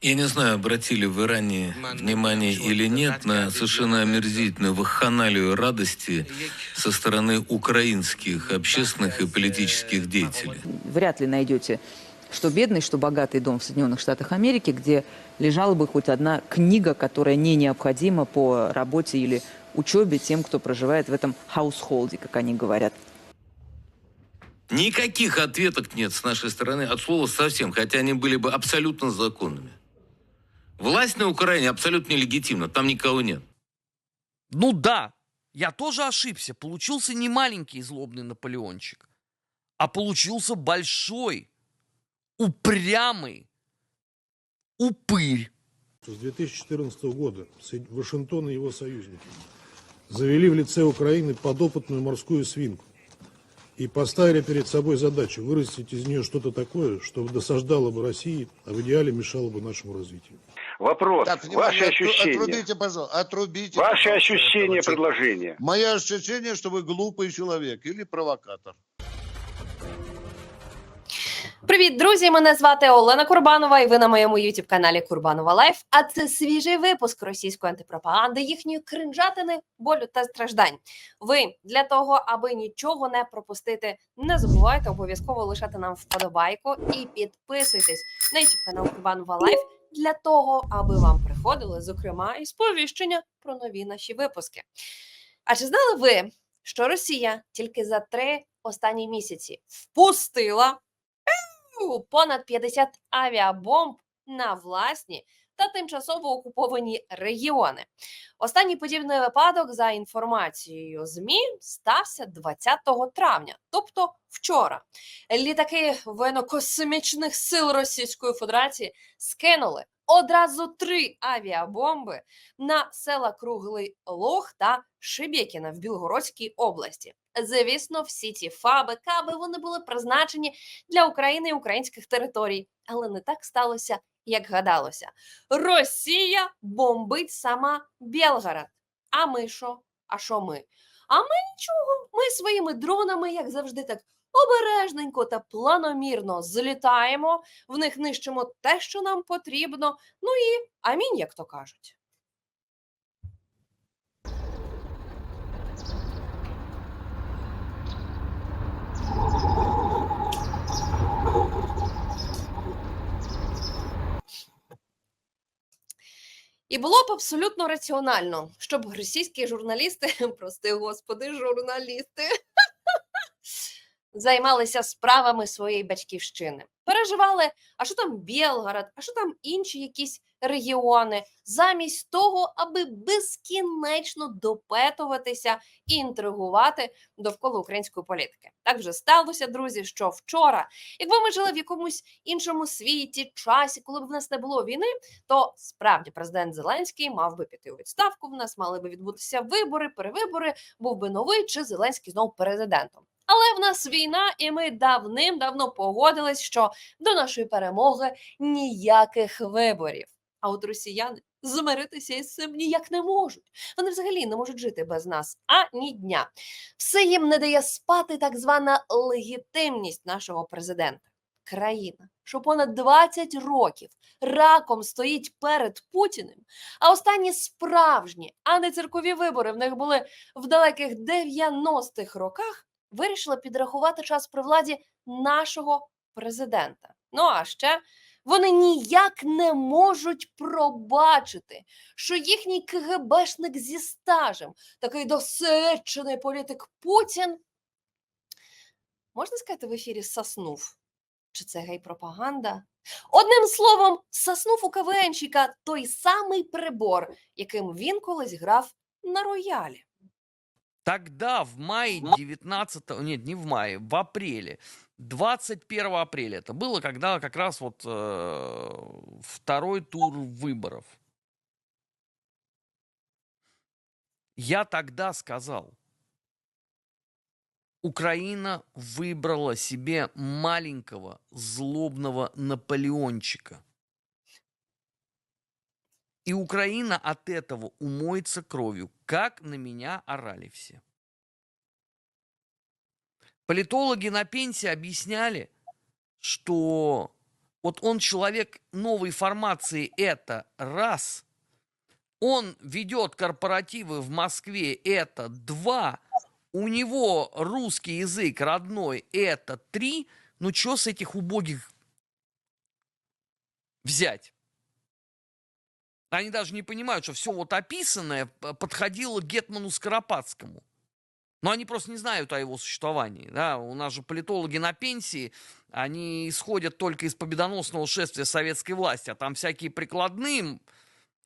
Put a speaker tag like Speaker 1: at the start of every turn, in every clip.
Speaker 1: Я не знаю, обратили в Иране внимание или нет на совершенно омерзительную вахханалию радости со стороны украинских общественных и политических деятелей.
Speaker 2: Вряд ли найдете что бедный, что богатый дом в Соединенных Штатах Америки, где лежала бы хоть одна книга, которая не необходима по работе или учебе тем, кто проживает в этом хаусхолде, как они говорят.
Speaker 1: Никаких ответок нет с нашей стороны от слова совсем, хотя они были бы абсолютно законными. Власть на Украине абсолютно нелегитимна, там никого нет.
Speaker 3: Ну да, я тоже ошибся. Получился не маленький злобный Наполеончик, а получился большой, упрямый упырь.
Speaker 4: С 2014 года Вашингтон и его союзники завели в лице Украины подопытную морскую свинку и поставили перед собой задачу вырастить из нее что-то такое, что досаждало бы России, а в идеале мешало бы нашему развитию.
Speaker 5: Вопрос.
Speaker 6: Так, внимание,
Speaker 5: Ваши
Speaker 6: отру-
Speaker 5: ощущения.
Speaker 6: Отрубите, пожалуйста, отрубите.
Speaker 5: Ваши
Speaker 6: пожалуйста,
Speaker 5: ощущения,
Speaker 6: этого человека.
Speaker 5: предложения.
Speaker 6: Мое ощущение, что вы глупый человек или провокатор.
Speaker 7: Привіт, друзі! Мене звати Олена Курбанова, і ви на моєму youtube каналі Курбанова Лайф. А це свіжий випуск російської антипропаганди, їхньої кринжатини, болю та страждань. Ви для того, аби нічого не пропустити, не забувайте обов'язково лишати нам вподобайку і підписуйтесь на youtube канал Курбанова Лайф для того, аби вам приходили, зокрема, і сповіщення про нові наші випуски. А чи знали ви, що Росія тільки за три останні місяці впустила понад 50 авіабомб на власні та тимчасово окуповані регіони. Останній подібний випадок, за інформацією ЗМІ, стався 20 травня, тобто вчора. Літаки воєнно-космічних сил Російської Федерації скинули одразу три авіабомби на села Круглий Лог та Шибєкіна в Білгородській області. Звісно, всі ці фаби, каби вони були призначені для України і українських територій, але не так сталося, як гадалося. Росія бомбить сама Білгород. А ми що? А що ми? А ми нічого. Ми своїми дронами, як завжди, так обережненько та планомірно злітаємо, в них нищимо те, що нам потрібно. Ну і амінь, як то кажуть. І було б абсолютно раціонально, щоб російські журналісти, прости господи, журналісти, займалися справами своєї батьківщини. Переживали, а що там Білгород, а що там інші якісь регіони, замість того, аби безкінечно допетуватися і інтригувати довкола української політики. Так вже сталося, друзі, що вчора, якби ми жили в якомусь іншому світі, часі, коли б в нас не було війни, то справді президент Зеленський мав би піти у відставку. В нас мали би відбутися вибори, перевибори, був би новий чи Зеленський знову президентом. Але в нас війна, і ми давним-давно погодились, що до нашої перемоги ніяких виборів. А от росіяни змиритися із цим ніяк не можуть. Вони взагалі не можуть жити без нас ані дня. Все їм не дає спати так звана легітимність нашого президента. Країна, що понад 20 років раком стоїть перед Путіним, а останні справжні, а не циркові вибори в них були в далеких 90-х роках, вирішила підрахувати час при владі нашого президента. Ну а ще вони ніяк не можуть пробачити, що їхній КГБшник зі стажем, такий досвідчений політик Путін, можна сказати, в ефірі соснув. Чи це гей-пропаганда? Одним словом, соснув у КВНщика той самий прибор, яким він колись грав на роялі.
Speaker 3: Тогда, в мае 19 нет, не в мае, в апреле, 21 апреля это было, когда как раз вот э, второй тур выборов. Я тогда сказал, Украина выбрала себе маленького злобного Наполеончика. И Украина от этого умоется кровью, как на меня орали все. Политологи на пенсии объясняли, что Вот он человек новой формации, это раз. Он ведет корпоративы в Москве, это два. У него русский язык родной, это три. Ну, что с этих убогих взять? Они даже не понимают, что все вот описанное п- подходило Гетману Скоропадскому. Но они просто не знают о его существовании. Да? У нас же политологи на пенсии, они исходят только из победоносного шествия советской власти, а там всякие прикладные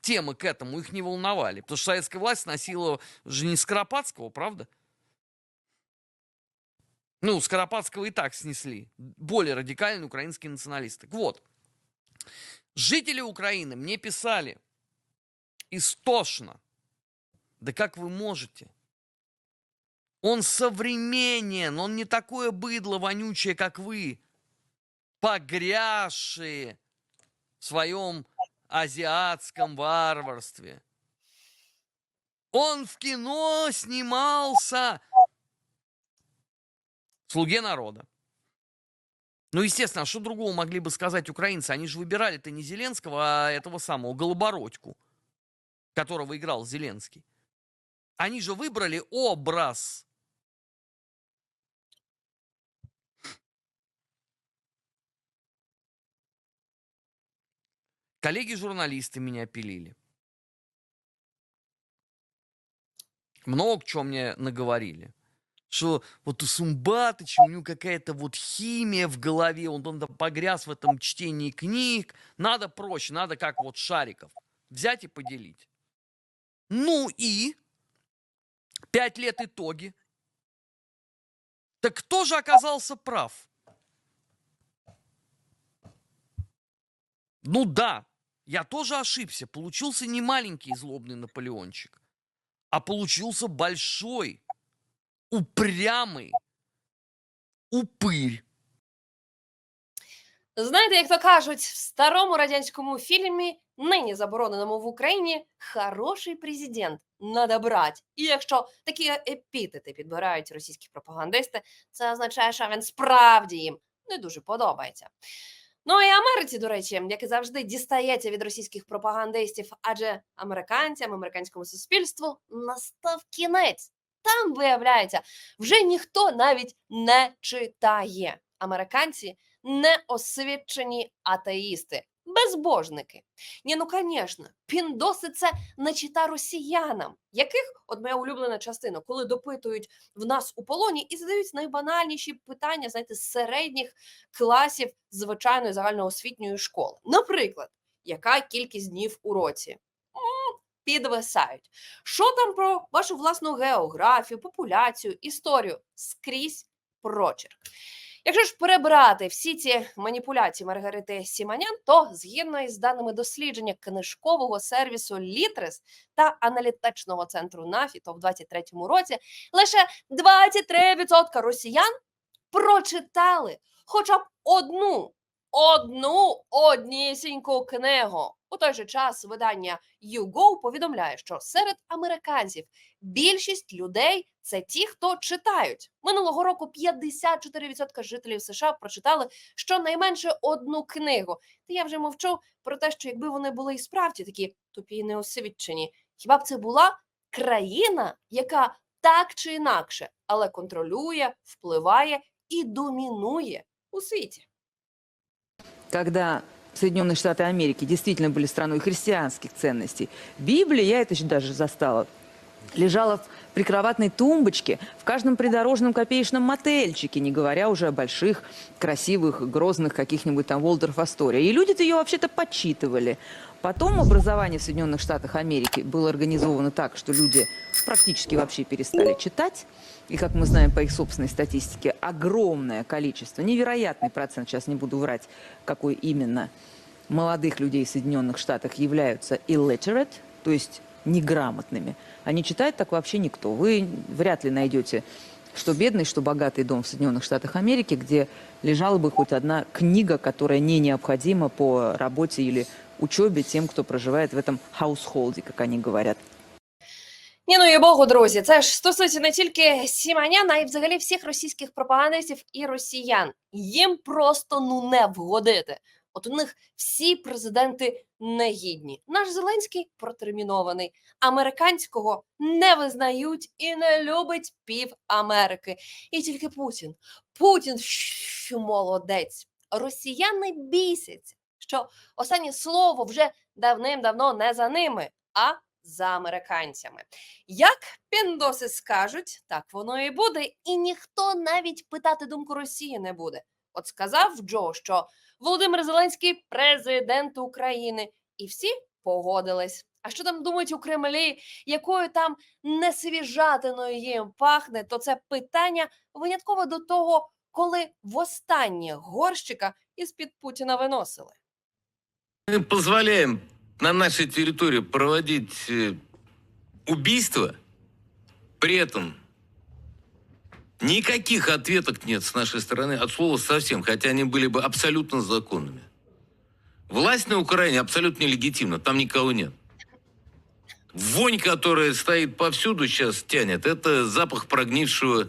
Speaker 3: темы к этому их не волновали. Потому что советская власть носила же не Скоропадского, правда? Ну, Скоропадского и так снесли. Более радикальные украинские националисты. Вот, жители Украины мне писали истошно. Да как вы можете? Он современен, он не такое быдло вонючее, как вы, погрязшие в своем азиатском варварстве. Он в кино снимался «Слуге народа». Ну, естественно, а что другого могли бы сказать украинцы? Они же выбирали-то не Зеленского, а этого самого Голобородьку, которого играл Зеленский. Они же выбрали образ. Коллеги-журналисты меня пилили. Много чего мне наговорили. Что вот у Сумбатыча у него какая-то вот химия в голове, он, там погряз в этом чтении книг. Надо проще, надо как вот шариков. Взять и поделить. Ну и пять лет итоги. Так кто же оказался прав? Ну да, я тоже ошибся. Получился не маленький злобный Наполеончик, а получился большой, упрямий упирь.
Speaker 7: Знаєте, як то кажуть, в старому радянському фільмі, нині забороненому в Україні, хороший президент надо брати. І якщо такі епітети підбирають російські пропагандисти, це означає, що він справді їм не дуже подобається. Ну і Америці, до речі, як і завжди, дістається від російських пропагандистів, адже американцям, американському суспільству настав кінець. Там, виявляється, вже ніхто навіть не читає. Американці не освічені атеїсти, безбожники. Ні, ну звісно, піндоси це не чита росіянам, яких, от моя улюблена частина, коли допитують в нас у полоні і задають найбанальніші питання, знаєте, з середніх класів звичайної загальноосвітньої школи. Наприклад, яка кількість днів у році? Підвисають. Що там про вашу власну географію, популяцію, історію? Скрізь прочерк. Якщо ж перебрати всі ці маніпуляції Маргарити Сіманян, то згідно із даними дослідження книжкового сервісу Літрес та аналітичного центру НАФІ, то в 23-му році лише 23% росіян прочитали хоча б одну, одну однісіньку книгу. У той же час видання YouGo повідомляє, що серед американців більшість людей це ті, хто читають. Минулого року 54% жителів США прочитали щонайменше одну книгу. Та я вже мовчу про те, що якби вони були і справді такі тупі і неосвідчені, хіба б це була країна, яка так чи інакше, але контролює, впливає і домінує у світі.
Speaker 2: Когда Соединенные Штаты Америки действительно были страной христианских ценностей, Библия, я это еще даже застала, лежала в прикроватной тумбочке в каждом придорожном копеечном мотельчике, не говоря уже о больших, красивых, грозных каких-нибудь там Волдорф Астория. И люди-то ее вообще-то подсчитывали. Потом образование в Соединенных Штатах Америки было организовано так, что люди практически вообще перестали читать. И, как мы знаем по их собственной статистике, огромное количество, невероятный процент, сейчас не буду врать, какой именно, молодых людей в Соединенных Штатах являются illiterate, то есть неграмотными. А не читает так вообще никто. Вы вряд ли найдете что бедный, что богатый дом в Соединенных Штатах Америки, где лежала бы хоть одна книга, которая не необходима по работе или учебе тем, кто проживает в этом хаусхолде, как они говорят.
Speaker 7: Ні, ну і Богу, друзі, це ж стосується не тільки Сіманяна, а й взагалі всіх російських пропагандистів і росіян. Їм просто ну не вгодити. От у них всі президенти негідні. Наш Зеленський протермінований. Американського не визнають і не любить пів Америки. І тільки Путін. Путін що молодець. Росіяни бісяться, що останнє слово вже давним-давно не за ними, а за американцями. Як піндоси скажуть, так воно і буде, і ніхто навіть питати думку Росії не буде. От сказав Джо, що Володимир Зеленський президент України, і всі погодились. А що там думають у Кремлі, якою там несвіжатиною їм пахне, то це питання винятково до того, коли востаннє горщика із-під Путіна виносили.
Speaker 1: Мы позволяем на нашей территории проводить э, убийства, при этом никаких ответок нет с нашей стороны, от слова совсем, хотя они были бы абсолютно законными. Власть на Украине абсолютно нелегитимна, там никого нет. Вонь, которая стоит повсюду сейчас, тянет, это запах прогнившего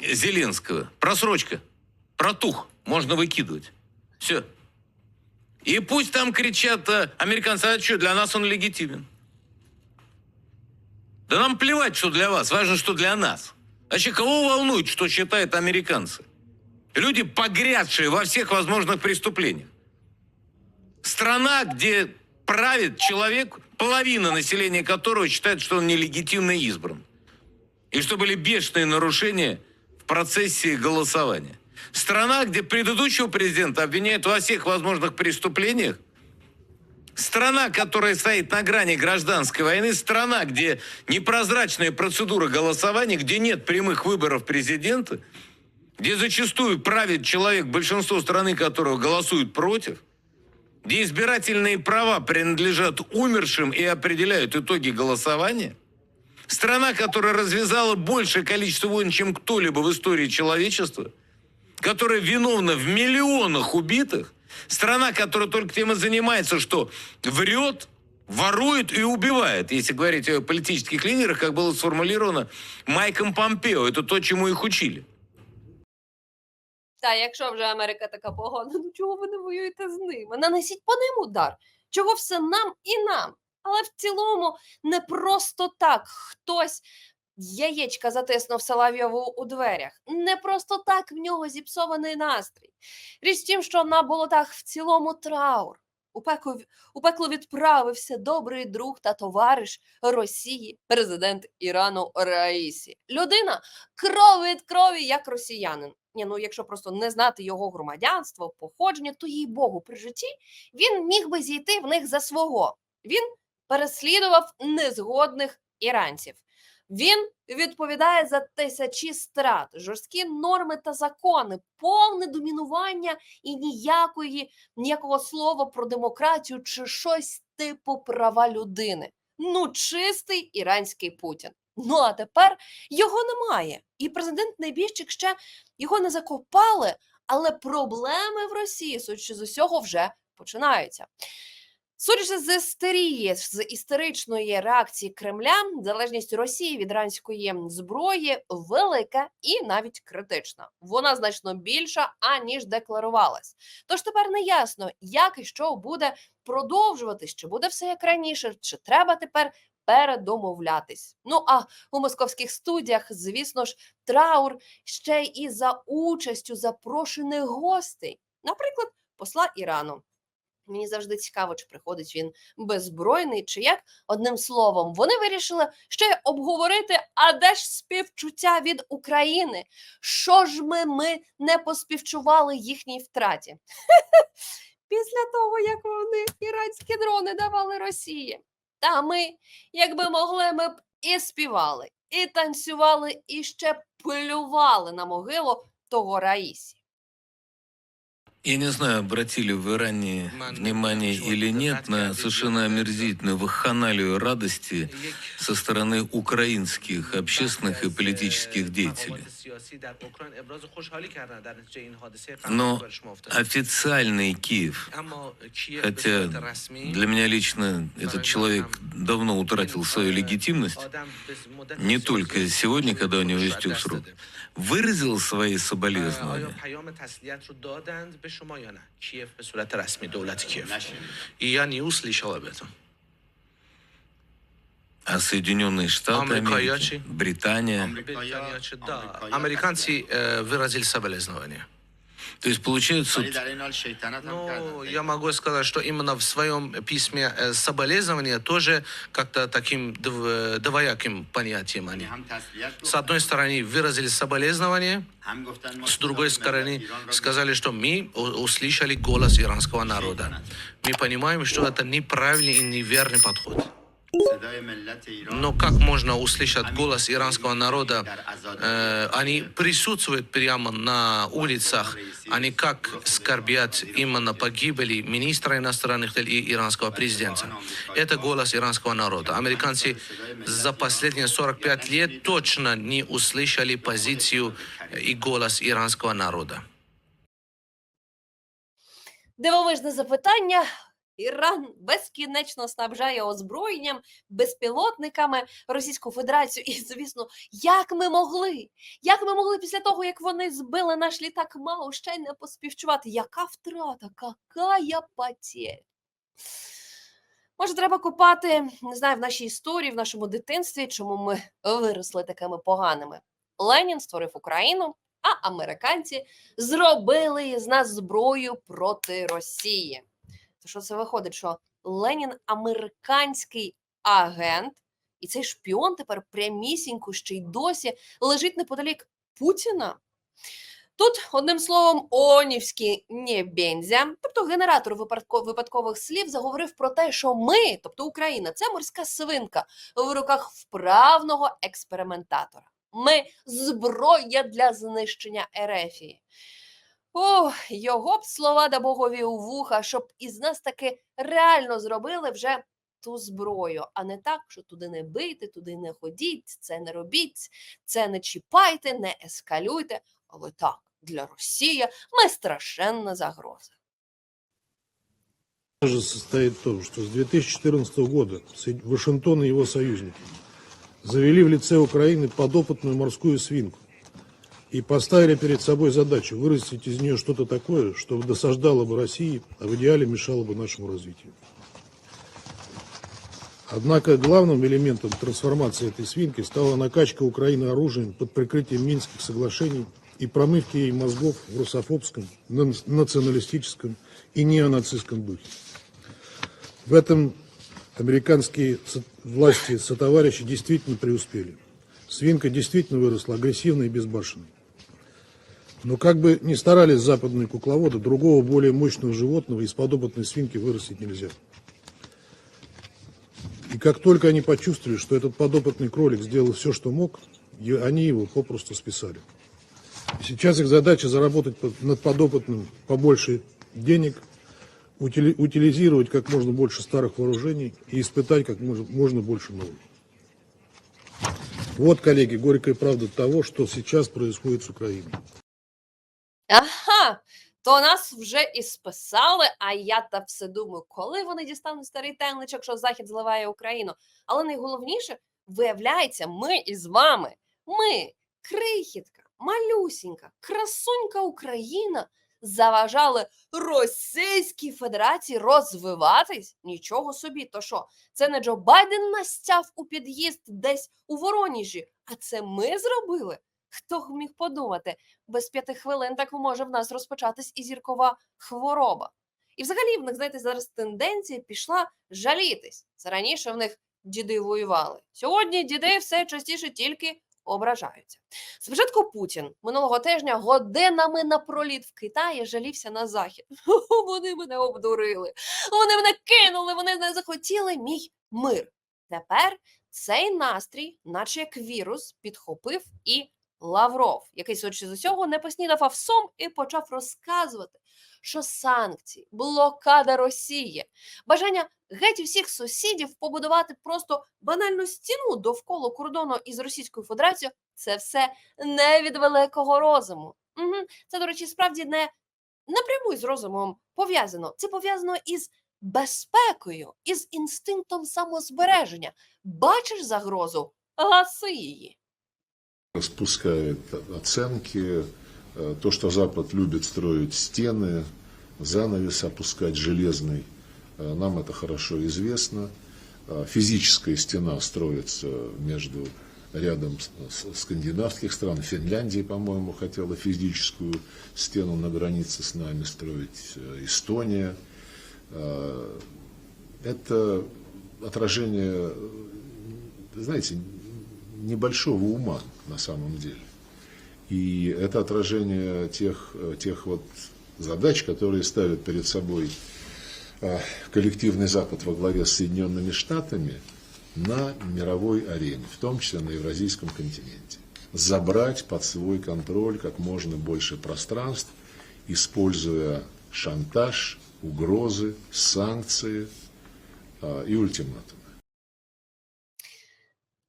Speaker 1: Зеленского. Просрочка. Протух. Можно выкидывать. Все. И пусть там кричат а, американцы, а что, для нас он легитимен. Да нам плевать, что для вас, важно, что для нас. Вообще, кого волнует, что считают американцы? Люди, погрязшие во всех возможных преступлениях. Страна, где правит человек, половина населения которого считает, что он нелегитимно избран. И что были бешеные нарушения в процессе голосования. Страна, где предыдущего президента обвиняют во всех возможных преступлениях. Страна, которая стоит на грани гражданской войны. Страна, где непрозрачная процедура голосования, где нет прямых выборов президента, где зачастую правит человек, большинство страны которого голосуют против, где избирательные права принадлежат умершим и определяют итоги голосования. Страна, которая развязала большее количество войн, чем кто-либо в истории человечества, которая виновна в миллионах убитых, страна, которая только тем и занимается, что врет, ворует и убивает, если говорить о политических лидерах, как было сформулировано Майком Помпео. Это то, чему их учили.
Speaker 7: Та якщо вже Америка така погана, ну чого ви не воюєте з ними? Нанесіть по ним удар. Чого все нам і нам? Але в цілому не просто так хтось яєчка затиснув Соловйову у дверях. Не просто так в нього зіпсований настрій. Річ в тім, що на болотах в цілому траур. У пекло, у пекло відправився добрий друг та товариш Росії, президент Ірану Раїсі. Людина кров від крові, як росіянин. Ні, ну якщо просто не знати його громадянство, походження, то їй Богу при житті він міг би зійти в них за свого. Він переслідував незгодних іранців. Він відповідає за тисячі страт, жорсткі норми та закони, повне домінування і ніякої ніякого слова про демократію чи щось типу права людини. Ну, чистий іранський Путін. Ну а тепер його немає. І президент Небіжчик ще його не закопали, але проблеми в Росії, судячи з усього, вже починаються. Судячи з істерії, з істеричної реакції Кремля, залежність Росії від іранської зброї велика і навіть критична. Вона значно більша, аніж декларувалась. Тож тепер не ясно, як і що буде продовжуватись, чи буде все як раніше, чи треба тепер передомовлятись. Ну а у московських студіях, звісно ж, траур ще й за участю запрошених гостей, наприклад, посла Ірану. Мені завжди цікаво, чи приходить він беззбройний, чи як. Одним словом, вони вирішили ще обговорити, а де ж співчуття від України? Що ж ми, ми не поспівчували їхній втраті? Після того, як вони іранські дрони давали Росії. Та ми, якби могли, ми б і співали, і танцювали, і ще плювали на могилу того Раїсі.
Speaker 1: Я не знаю, обратили в Иране внимание или нет на совершенно омерзительную вахханалию радости со стороны украинских общественных и политических деятелей. Но официальный Киев, хотя для меня лично этот человек давно утратил свою легитимность, не только сегодня, когда у него истек срок, выразил свои соболезнования.
Speaker 5: Я не услышал об этом.
Speaker 1: А Соединенные Штаты Америки, Британия.
Speaker 5: Американцы, да. Американцы э, выразили соболезнования.
Speaker 1: То есть получается...
Speaker 5: Ну, я могу сказать, что именно в своем письме э, соболезнования тоже как-то таким дв... Э, двояким понятием они. С одной стороны выразили соболезнования, с другой стороны сказали, что мы услышали голос иранского народа. Мы понимаем, что это неправильный и неверный подход. Но как можно услышать голос иранского народа? Э, они присутствуют прямо на улицах. Они как скорбят именно погибели министра иностранных дел и иранского президента. Это голос иранского народа. Американцы за последние 45 лет точно не услышали позицию и голос иранского народа.
Speaker 7: Дивовижне запитання. Іран безкінечно снабжає озброєнням, безпілотниками Російську Федерацію. І, звісно, як ми могли? Як ми могли після того, як вони збили наш літак МАУ, ще й не поспівчувати? Яка втрата? Какая потеря? Може, треба копати, не знаю, в нашій історії, в нашому дитинстві, чому ми виросли такими поганими. Ленін створив Україну, а американці зробили із нас зброю проти Росії. То що це виходить, що Ленін американський агент, і цей шпіон тепер прямісінько ще й досі лежить неподалік Путіна. Тут, одним словом, Онівський Нєбензя, тобто генератор випадкових слів, заговорив про те, що ми, тобто Україна, це морська свинка в руках вправного експериментатора. Ми зброя для знищення Ерефії. О, його б слова да богові у вуха, щоб із нас таки реально зробили вже ту зброю, а не так, що туди не бийте, туди не ходіть, це не робіть, це не чіпайте, не ескалюйте. Але так, для Росії ми страшенна загроза.
Speaker 4: состоит в том, что с 2014 года Вашингтон и его союзники завели в лице Украины подопытную морскую свинку и поставили перед собой задачу вырастить из нее что-то такое, что досаждало бы России, а в идеале мешало бы нашему развитию. Однако главным элементом трансформации этой свинки стала накачка Украины оружием под прикрытием Минских соглашений и промывки ей мозгов в русофобском, на- националистическом и неонацистском духе. В этом американские власти, сотоварищи действительно преуспели. Свинка действительно выросла агрессивной и безбашенной. Но как бы ни старались западные кукловоды, другого более мощного животного из подопытной свинки вырастить нельзя. И как только они почувствовали, что этот подопытный кролик сделал все, что мог, они его попросту списали. И сейчас их задача заработать над подопытным побольше денег, утили- утилизировать как можно больше старых вооружений и испытать как можно больше новых. Вот, коллеги, горькая правда того, что сейчас происходит с Украиной.
Speaker 7: Ага, то нас вже і списали, а я та все думаю, коли вони дістануть старий темничок, що Захід зливає Україну. Але найголовніше, виявляється, ми із вами, ми, крихітка, малюсінька, красунька Україна, заважали Російській Федерації розвиватись. Нічого собі, то що? Це не Джо Байден настяв у під'їзд десь у Вороніжі, а це ми зробили. Хто міг подумати? без п'яти хвилин так може в нас розпочатись і зіркова хвороба. І взагалі в них, знаєте, зараз тенденція пішла жалітись. Це раніше в них діди воювали. Сьогодні діди все частіше тільки ображаються. Спочатку Путін минулого тижня годинами напроліт в Китаї жалівся на захід. Вони мене обдурили, вони мене кинули, вони не захотіли мій мир. Тепер цей настрій, наче як вірус, підхопив і Лавров, який, судячи з усього, не поснідав авсом і почав розказувати, що санкції, блокада Росії, бажання геть усіх сусідів побудувати просто банальну стіну довкола кордону із Російською Федерацією це все не від великого розуму. Угу. Це, до речі, справді не напряму з розумом пов'язано. Це пов'язано із безпекою, із інстинктом самозбереження. Бачиш загрозу, гаси її.
Speaker 8: Спускает оценки, э, то, что Запад любит строить стены, занавес опускать железный, э, нам это хорошо известно. Э, Физическая стена строится между рядом скандинавских стран. Финляндия, по-моему, хотела физическую стену на границе с нами строить. Эстония. Это отражение, знаете, небольшого ума на самом деле. И это отражение тех, тех вот задач, которые ставит перед собой э, коллективный Запад во главе с Соединенными Штатами на мировой арене, в том числе на Евразийском континенте. Забрать под свой контроль как можно больше пространств, используя шантаж, угрозы, санкции э, и ультиматумы.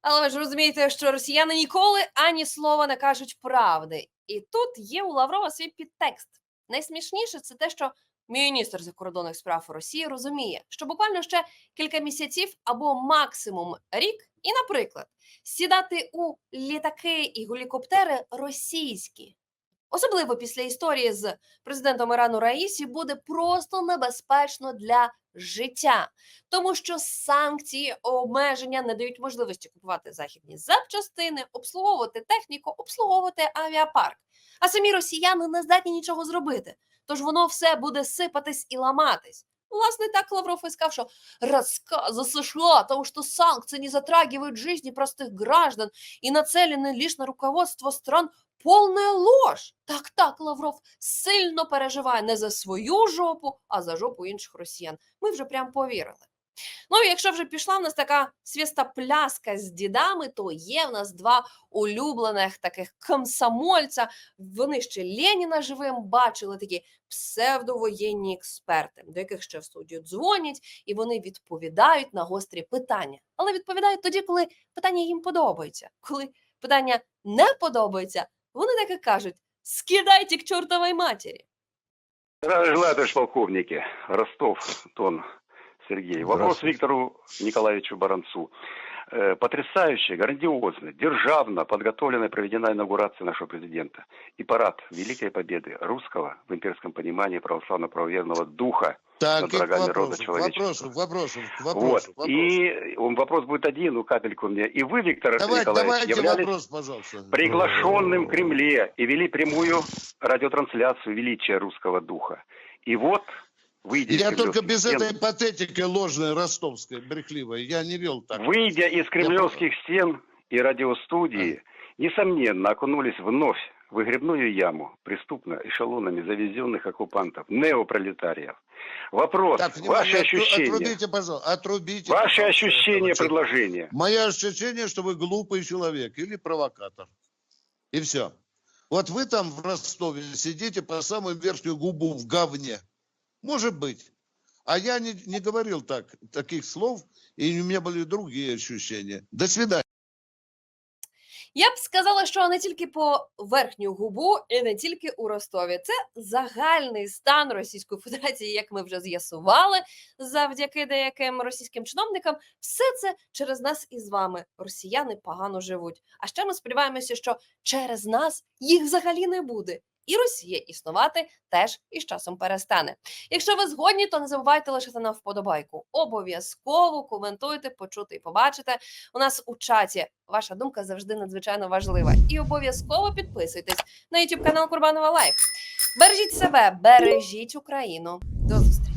Speaker 7: Але ви ж розумієте, що росіяни ніколи ані слова не кажуть правди. І тут є у Лаврова свій підтекст. Найсмішніше це те, що міністр закордонних справ Росії розуміє, що буквально ще кілька місяців або максимум рік, і, наприклад, сідати у літаки і гелікоптери російські Особливо після історії з президентом Ірану Раїсі буде просто небезпечно для життя тому що санкції, обмеження не дають можливості купувати західні запчастини, обслуговувати техніку, обслуговувати авіапарк. А самі росіяни не здатні нічого зробити. Тож воно все буде сипатись і ламатись. Власне, так Лавров и сказал, что рассказы США о том, что санкции не затрагивают жизни простых граждан и нацелены лишь на руководство стран, полная ложь. Так, так, Лавров сильно переживає не за свою жопу, а за жопу інших росіян. Ми вже прям повірили. Ну, якщо вже пішла в нас така свіста пляска з дідами, то є в нас два улюблених таких комсомольця. Вони ще Леніна живим бачили такі псевдовоєнні експерти, до яких ще в студію дзвонять, і вони відповідають на гострі питання. Але відповідають тоді, коли питання їм подобається. Коли питання не подобається, вони так і кажуть: скидайте к чортовій матері.
Speaker 9: Здравия желаю, товарищ полковники. Ростов, Тон Сергей. Вопрос
Speaker 8: Здравствуйте.
Speaker 9: Виктору Николаевичу Баранцу. Э, Потрясающе, грандиозно, державно подготовлена и проведена инаугурация нашего президента и парад Великой Победы русского в имперском понимании православно-правоверного духа.
Speaker 6: Так,
Speaker 9: над врагами рода
Speaker 6: вопросу, к вопросу, к
Speaker 9: вот. И он, вопрос будет один, ну капельку мне. И вы, Виктор
Speaker 6: Давайте,
Speaker 9: Николаевич, являлись
Speaker 6: вопрос, пожалуйста.
Speaker 9: приглашенным в Кремле и вели прямую радиотрансляцию величия русского духа. И вот, выйдя из
Speaker 6: Я только
Speaker 9: кремлевских
Speaker 6: без
Speaker 9: стен-
Speaker 6: этой патетики ложной, ростовской, брехливой, я не вел так.
Speaker 9: Выйдя из кремлевских стен и радиостудии, несомненно, окунулись вновь в выгребную яму преступно эшелонами завезенных оккупантов, неопролетариев. Вопрос,
Speaker 6: Так,
Speaker 9: ваши ощущения,
Speaker 6: Отрубите, пожалуйста, отрубите.
Speaker 9: ваши
Speaker 6: пожалуйста,
Speaker 9: ощущения, предложения.
Speaker 6: Мое ощущение, что вы глупый человек или провокатор. И все. Вот вы там в Ростове сидите по самую верхнюю губу в говне. Может быть. А я не, не говорил так, таких слов, и у меня были другие ощущения. До свидания.
Speaker 7: Я б сказала, що не тільки по верхню губу, і не тільки у Ростові. Це загальний стан Російської Федерації, як ми вже з'ясували, завдяки деяким російським чиновникам. Все це через нас і з вами. Росіяни погано живуть. А ще ми сподіваємося, що через нас їх взагалі не буде. І Росія існувати теж із часом перестане. Якщо ви згодні, то не забувайте лишити нам вподобайку. Обов'язково коментуйте, почути і побачите. У нас у чаті ваша думка завжди надзвичайно важлива. І обов'язково підписуйтесь на YouTube канал Курбанова Лайф. Бережіть себе, бережіть Україну. До зустрічі!